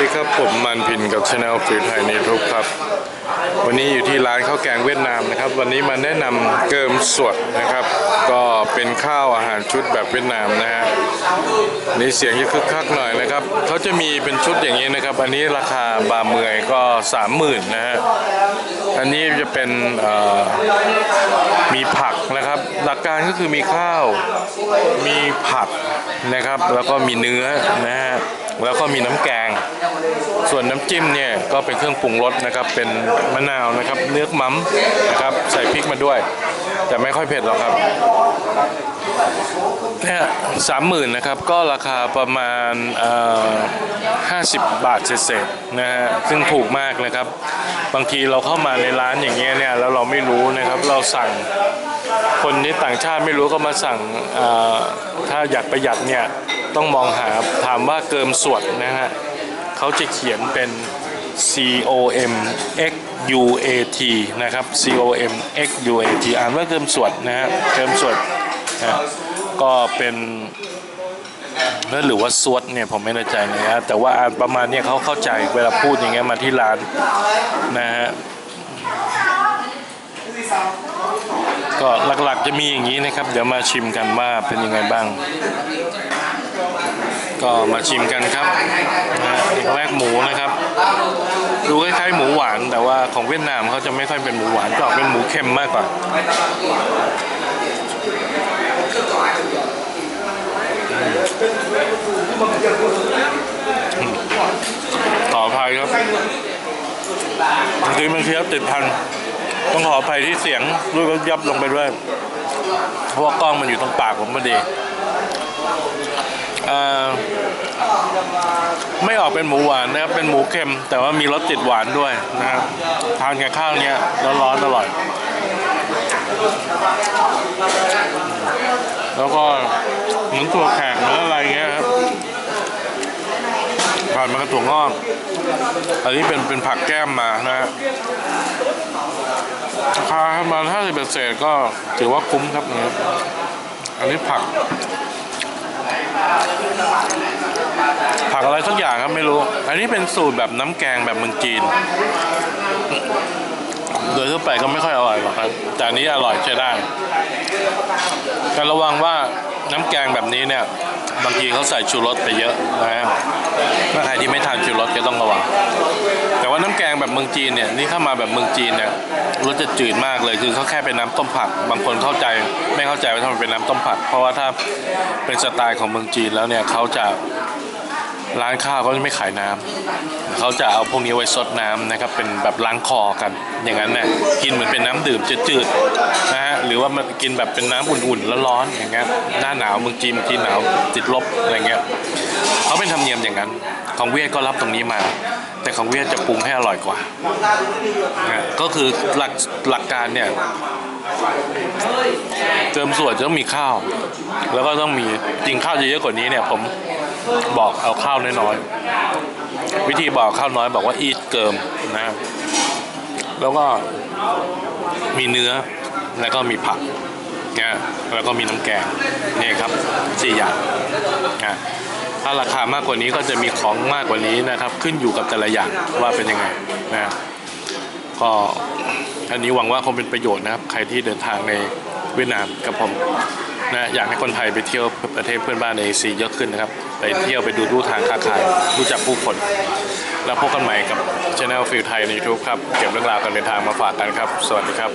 ดีครับผมมันพินกับช anel ฟิวไทยในทุกครับ วันนี้อยู่ที่ร้านข้าวแกงเวียดนามนะครับ วันนี้มาแนะนำเกิมสดนะครับ ก็เป็นข้าวอาหารชุดแบบเวียดนามนะฮะนี่เสียงจะคึกคักหน่อยนะครับเขาจะมีเป็นชุดอย่างนี้นะครับ อันนี้ราคาบาเมือยก็สามหมื่นนะฮะอันนี้จะเป็นเอ่อมีผักนะครับ หลักการก็คือมีข้าวมีผักนะครับ แล้วก็มีเนื้อนะฮะ แล้วก็มีน้ำแกง ส่วนน้ำจิ้มเนี่ยก็เป็นเครื่องปรุงรสนะครับ เป็นมะนาวนะครับ เนื้อมัมนะครับ ใส่พริกมาด้วย แต่ไม่ค่อยเผ็ดหรอกครับเนี่ยสามหมื่นนะครับ ก็ราคาประมาณห้าสิบบาทเศษๆนะฮะซึ่งถูกมากนะครับ บางทีเราเข้ามาในร้านอย่างเงี้ยเนี่ยแล้วเราไม่รู้นะครับเราสั่งคนที่ต่างชาติไม่รู้ก็มาสั่งถ้าอยากประหยัดเนี่ย ต้องมองหาถามว่าเกิมสวดนะฮะเขาจะเขียนเป็น C O M X U A T นะครับ C O M X U A T อ่านว่าเกิมสวดนะฮะเกิมสวดนะก็เป็นนั่นหรือว่าสวดเนี่ยผมไม่แน่ใจนะฮะแต่ว่าอ่านประมาณเนี้ยเขาเข้าใจเวลาพูดอย่างเงี้ยมาที่ร้านนะฮะก็หลักๆจะมีอย่างนี้นะครับ เดี๋ยวมาชิมกันว่าเป็นยังไงบ้าง ก็มาชิมกันครับนะแรกหมูนะครับ ดูคล้ายๆหมูหวาน แต่ว่าของเวียดนามเขาจะไม่ค่อยเป็นหมูหวานจะออกเป็นหมูเค็มมากกว่าอืมขอภัยครับบางทีมันเคี้ยวติดพัน ต้องขออภัยที่เสียงด้วยก็ยับลงไปด้วย เพราะว่ากล้องมันอยู่ตรงปากผมพอดี ไม่ออกเป็นหมูหวานนะครับ เป็นหมูเค็ม แต่ว่ามีรสติดหวานด้วยนะครับ ทานกับข้าวเนี้ยร้อนๆอร่อย แล้วก็เหมือนตัวแขกหรืออะไรเงี้ยครับผ่านมากับถั่วงอกอันนี้เป็นเป็นผักแก้มมานะฮะราคาประมาณห้าสิบเศษก็ถือว่าคุ้มครับเนี่ยอันนี้ผัก ผักอะไรสักอย่างครับไม่รู้ อันนี้เป็นสูตรแบบน้ำแกงแบบเมืองจีน โดยทั่วไปก็ไม่ค่อยอร่อยหรอกครับ แต่อันนี้อร่อยใช้ได้ แต่ระวังว่า น้ำแกงแบบนี้เนี่ยบางทีเขาใส่ชูรสไปเยอะนะฮะถ้าใครที่ไม่ทานชูรสก็ต้องระวังแต่ว่าน้ำแกงแบบเมืองจีนเนี่ยนี่เข้ามาแบบเมืองจีนเนี่ยรสจะจืดมากเลยคือเขาแค่เป็นน้ำต้มผัก บางคนเข้าใจไม่เข้าใจว่าทำไมเป็นน้ำต้มผัก เพราะว่าถ้าเป็นสไตล์ของเมืองจีนแล้วเนี่ยเขาจะ ร้านข้าวเขาจะไม่ขายน้ำเขาจะเอาพวกนี้ไว้ซดน้ำนะครับ เป็นแบบล้างคอกัน อย่างนั้นเนี่ยกินเหมือนเป็นน้ำดื่มจืดๆนะฮะหรือว่ามันกินแบบเป็นน้ำอุ่นๆแล้วร้อนอย่างเงี้ยหน้าหนาวเมืองจีนทีหนาวติดลบอะไรเงี้ยเขาเป็นธรรมเนียมอย่างนั้น ของเวียดก็รับตรงนี้มา แต่ของเวียดจะปรุงให้อร่อยกว่านะก็คือหลักหลักการเนี่ยเติมส่วนจะต้องมีข้าว แล้วก็ต้องมีจริงข้าวเยอะๆกว่านี้เนี่ยผม บอกเอาข้าวน้อยๆวิธีบอกข้าวน้อยบอกว่าอีทเกิมนะแล้วก็มีเนื้อแล้วก็มีผักนะแล้วก็มีน้ำแกงนี่ครับสี่อย่างนะถ้าราคามากกว่านี้ก็จะมีของมากกว่านี้นะครับ ขึ้นอยู่กับแต่ละอย่างว่าเป็นยังไงนะก็อันนี้หวังว่าคงเป็นประโยชน์นะครับ ใครที่เดินทางใน เวียดนามกับผมนะอยากให้คนไทยไปเที่ยวประเทศเพื่อนบ้านในเอเชียเยอะขึ้นนะครับ ไปเที่ยวไปดูรูทางค้าขายรู้จักผู้คน แล้วพบกันใหม่กับช anel ฟิลไทยใน YouTube ครับ เก็บเรื่องราวการเดินทางมาฝากกันครับ สวัสดีครับ